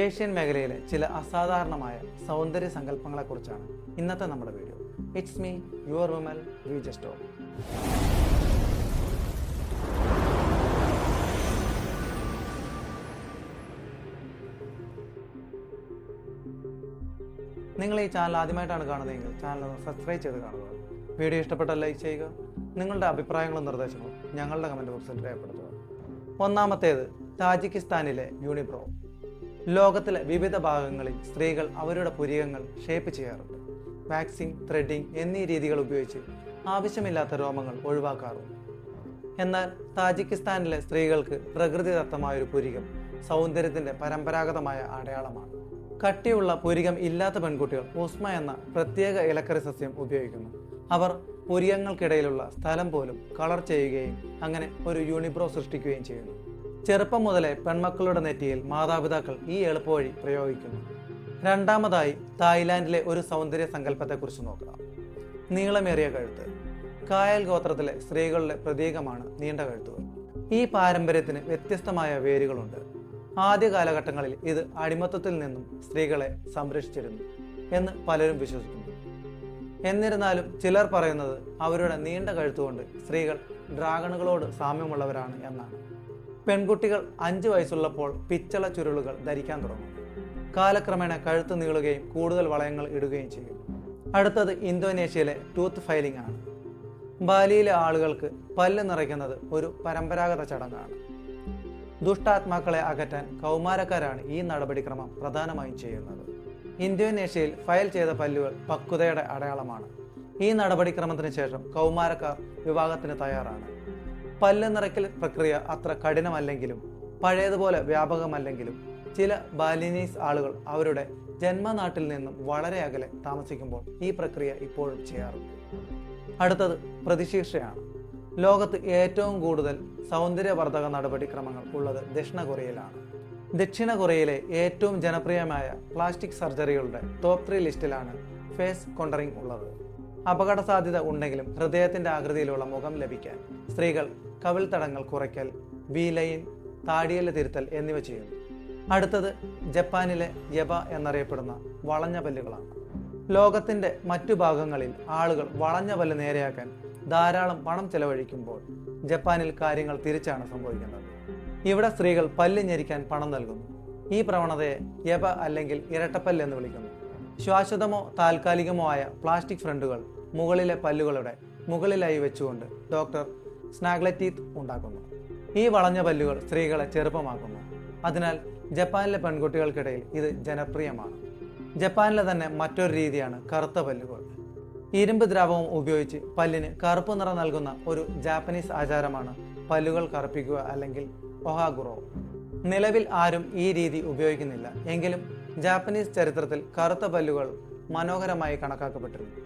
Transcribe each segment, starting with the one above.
Asian മേഖലയിലെ ചില അസാധാരണമായ സൗന്ദര്യ സങ്കല്പങ്ങളെക്കുറിച്ചാണ് ഇന്നത്തെ നമ്മുടെ video. It's me your Vimal V നിങ്ങൾ ഈ ചാനൽ ആദ്യമായിട്ടാണ് കാണുന്നതെങ്കിൽ ചാനൽ സബ്സ്ക്രൈബ് ചെയ്ത് കാണുക. വീഡിയോ ഇഷ്ടപ്പെട്ടാൽ ലൈക്ക് ചെയ്യുക. നിങ്ങളുടെ അഭിപ്രായങ്ങളും നിർദ്ദേശങ്ങളും ഞങ്ങളുടെ കമന്റ് ബോക്സിൽ രേഖപ്പെടുത്തുക. ഒന്നാമത്തേത് താജിക്കിസ്ഥാനിലെ യൂണിബ്രോ. ലോകത്തിലെ വിവിധ ഭാഗങ്ങളിൽ സ്ത്രീകൾ അവരുടെ പുരികങ്ങൾ ഷേപ്പ് ചെയ്യാറുണ്ട്. വാക്സിംഗ് ത്രെഡിംഗ് എന്നീ രീതികൾ ഉപയോഗിച്ച് ആവശ്യമില്ലാത്ത രോമങ്ങൾ ഒഴിവാക്കാറുണ്ട്. എന്നാൽ താജിക്കിസ്ഥാനിലെ സ്ത്രീകൾക്ക് പ്രകൃതിദത്തമായ ഒരു പുരികം സൗന്ദര്യത്തിന്റെ പരമ്പരാഗതമായ അടയാളമാണ്. കട്ടിയുള്ള പുരികം ഇല്ലാത്ത പെൺകുട്ടികൾ ഉസ്മ എന്ന പ്രത്യേക ഇലക്കറി സസ്യം ഉപയോഗിക്കുന്നു. അവർ പുരികങ്ങൾക്കിടയിലുള്ള സ്ഥലം പോലും കളർ ചെയ്യുകയും അങ്ങനെ ഒരു യൂണിബ്രോ സൃഷ്ടിക്കുകയും ചെയ്യുന്നു. ചെറുപ്പം മുതലേ പെൺമക്കളുടെ നെറ്റിയിൽ മാതാപിതാക്കൾ ഈ എളുപ്പവഴി പ്രയോഗിക്കുന്നു. രണ്ടാമതായി തായ്ലാന്റിലെ ഒരു സൗന്ദര്യ സങ്കല്പത്തെക്കുറിച്ച് നോക്കാം. നീളമേറിയ കഴുത്ത്. കായൽ ഗോത്രത്തിലെ സ്ത്രീകളുടെ പ്രതീകമാണ് നീണ്ട കഴുത്തുകൾ. ഈ പാരമ്പര്യത്തിന് വ്യത്യസ്തമായ വേരുകളുണ്ട്. ആദ്യ കാലഘട്ടങ്ങളിൽ ഇത് അടിമത്തത്തിൽ നിന്നും സ്ത്രീകളെ സംരക്ഷിച്ചിരുന്നു എന്ന് പലരും വിശ്വസിക്കുന്നു. എന്നിരുന്നാലും ചിലർ പറയുന്നത് അവരുടെ നീണ്ട കഴുത്തുകൊണ്ട് സ്ത്രീകൾ ഡ്രാഗണുകളോട് സാമ്യമുള്ളവരാണ് എന്നാണ്. പെൺകുട്ടികൾ അഞ്ച് വയസ്സുള്ളപ്പോൾ പിച്ചള ചുരുളുകൾ ധരിക്കാൻ തുടങ്ങും. കാലക്രമേണ കഴുത്ത് നീളുകയും കൂടുതൽ വളയങ്ങൾ ഇടുകയും ചെയ്യും. അടുത്തത് ഇന്തോനേഷ്യയിലെ ടൂത്ത് ഫൈലിംഗ് ആണ്. ബാലിയിലെ ആളുകൾക്ക് പല്ല് നിറയ്ക്കുന്നത് ഒരു പരമ്പരാഗത ചടങ്ങാണ്. ദുഷ്ടാത്മാക്കളെ അകറ്റാൻ കൗമാരക്കാരാണ് ഈ നടപടിക്രമം പ്രധാനമായും ചെയ്യുന്നത്. ഇന്തോനേഷ്യയിൽ ഫയൽ ചെയ്ത പല്ലുകൾ പക്വതയുടെ അടയാളമാണ്. ഈ നടപടിക്രമത്തിന് ശേഷം കൗമാരക്കാർ വിവാഹത്തിന് തയ്യാറാണ്. പല്ല് നിറയ്ക്കൽ പ്രക്രിയ അത്ര കഠിനമല്ലെങ്കിലും പഴയതുപോലെ വ്യാപകമല്ലെങ്കിലും ചില ബാലിനീസ് ആളുകൾ അവരുടെ ജന്മനാട്ടിൽ നിന്നും വളരെ അകലെ താമസിക്കുമ്പോൾ ഈ പ്രക്രിയ ഇപ്പോഴും ചെയ്യാറുണ്ട്. അടുത്തത് പ്രതിശീർഷയാണ്. ലോകത്ത് ഏറ്റവും കൂടുതൽ സൗന്ദര്യവർദ്ധക നടപടിക്രമങ്ങൾ ഉള്ളത് ദക്ഷിണ കൊറിയയിലാണ്. ദക്ഷിണ കൊറിയയിലെ ഏറ്റവും ജനപ്രിയമായ പ്ലാസ്റ്റിക് സർജറികളുടെ ടോപ്പ് ത്രീ ലിസ്റ്റിലാണ് ഫേസ് കോണ്ടറിംഗ് ഉള്ളത്. അപകട സാധ്യത ഉണ്ടെങ്കിലും ഹൃദയത്തിന്റെ ആകൃതിയിലുള്ള മുഖം ലഭിക്കാൻ സ്ത്രീകൾ കവിൾ തടങ്ങൾ കുറയ്ക്കൽ വി ലൈൻ താടിയൽ തിരുത്തൽ എന്നിവ ചെയ്യുന്നു. അടുത്തത് ജപ്പാനിലെ യബ എന്നറിയപ്പെടുന്ന വളഞ്ഞ പല്ലുകളാണ്. ലോകത്തിന്റെ മറ്റു ഭാഗങ്ങളിൽ ആളുകൾ വളഞ്ഞ പല്ല് നേരെയാക്കാൻ ധാരാളം പണം ചെലവഴിക്കുമ്പോൾ ജപ്പാനിൽ കാര്യങ്ങൾ തിരിച്ചാണ് സംഭവിക്കുന്നത്. ഇവിടെ സ്ത്രീകൾ പല്ല് ഞെരിക്കാൻ പണം നൽകുന്നു. ഈ പ്രവണതയെ യബ അല്ലെങ്കിൽ ഇരട്ടപ്പല്ല് എന്ന് വിളിക്കുന്നു. ശ്വാശ്വതമോ താൽക്കാലികമോ ആയ പ്ലാസ്റ്റിക് ഫ്രണ്ടുകൾ മുകളിലെ പല്ലുകളുടെ മുകളിലായി വെച്ചുകൊണ്ട് ഡോക്ടർ സ്നാഗ്ലറ്റീത്ത് ഉണ്ടാക്കുന്നു. ഈ വളഞ്ഞ പല്ലുകൾ സ്ത്രീകളെ ചെറുപ്പമാക്കുന്നു. അതിനാൽ ജപ്പാനിലെ പെൺകുട്ടികൾക്കിടയിൽ ഇത് ജനപ്രിയമാണ്. ജപ്പാനിലെ തന്നെ മറ്റൊരു രീതിയാണ് കറുത്ത പല്ലുകൾ. ഇരുമ്പ് ദ്രാവകം ഉപയോഗിച്ച് പല്ലിന് കറുപ്പ് നിറം നൽകുന്ന ഒരു ജാപ്പനീസ് ആചാരമാണ് പല്ലുകൾ കറുപ്പിക്കുക അല്ലെങ്കിൽ ഒഹാഗുറോ. നിലവിൽ ആരും ഈ രീതി ഉപയോഗിക്കുന്നില്ല. എങ്കിലും ജാപ്പനീസ് ചരിത്രത്തിൽ കറുത്ത പല്ലുകൾ മനോഹരമായി കണക്കാക്കപ്പെട്ടിരുന്നു.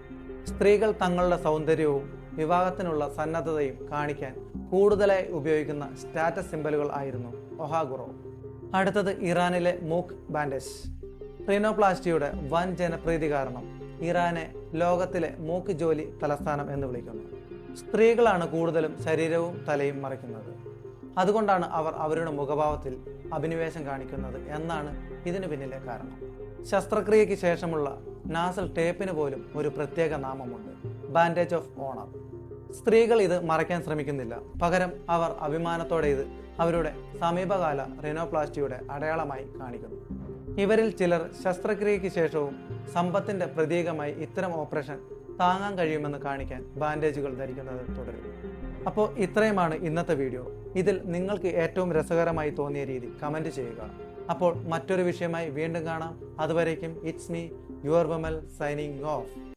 സ്ത്രീകൾ തങ്ങളുടെ സൗന്ദര്യവും വിവാഹത്തിനുള്ള സന്നദ്ധതയും കാണിക്കാൻ കൂടുതലായി ഉപയോഗിക്കുന്ന സ്റ്റാറ്റസ് സിമ്പലുകൾ ആയിരുന്നു ഒഹാഗുറോ. അടുത്തത് ഇറാനിലെ മൂക്ക് ബാൻഡേജ്. റിനോപ്ലാസ്റ്റിയുടെ വൻ ജനപ്രീതി കാരണം ഇറാനെ ലോകത്തിലെ മൂക്ക് ജോലി തലസ്ഥാനം എന്ന് വിളിക്കുന്നു. സ്ത്രീകളാണ് കൂടുതലും ശരീരവും തലയും മറയ്ക്കുന്നത് അതുകൊണ്ടാണ് അവർ അവരുടെ മുഖഭാവത്തിൽ അഭിനിവേശം കാണിക്കുന്നത് എന്നാണ് ഇതിനു പിന്നിലെ കാരണം. ശസ്ത്രക്രിയയ്ക്ക് ശേഷമുള്ള നാസൽ ടേപ്പിന് പോലും ഒരു പ്രത്യേക നാമമുണ്ട്. ബാൻഡേജ് ഓഫ് ഓണർ സ്ത്രീകൾ ഇത് മറയ്ക്കാൻ ശ്രമിക്കുന്നില്ല. പകരം അവർ അഭിമാനത്തോടെ ഇത് അവരുടെ സമീപകാല റിനോപ്ലാസ്റ്റിയുടെ അടയാളമായി കാണിക്കുന്നു. ഇവരിൽ ചിലർ ശസ്ത്രക്രിയയ്ക്ക് ശേഷവും സമ്പത്തിന്റെ പ്രതീകമായി ഇത്തരം ഓപ്പറേഷൻ താങ്ങാൻ കഴിയുമെന്ന് കാണിക്കാൻ ബാൻഡേജുകൾ ധരിക്കുന്നത് തുടരും. അപ്പോൾ ഇത്രയുമാണ് ഇന്നത്തെ വീഡിയോ. ഇതിൽ നിങ്ങൾക്ക് ഏറ്റവും രസകരമായി തോന്നിയ രീതി കമന്റ് ചെയ്യുക. അപ്പോൾ മറ്റൊരു വിഷയമായി വീണ്ടും കാണാം. അതുവരേക്കും it's me your Vimal signing off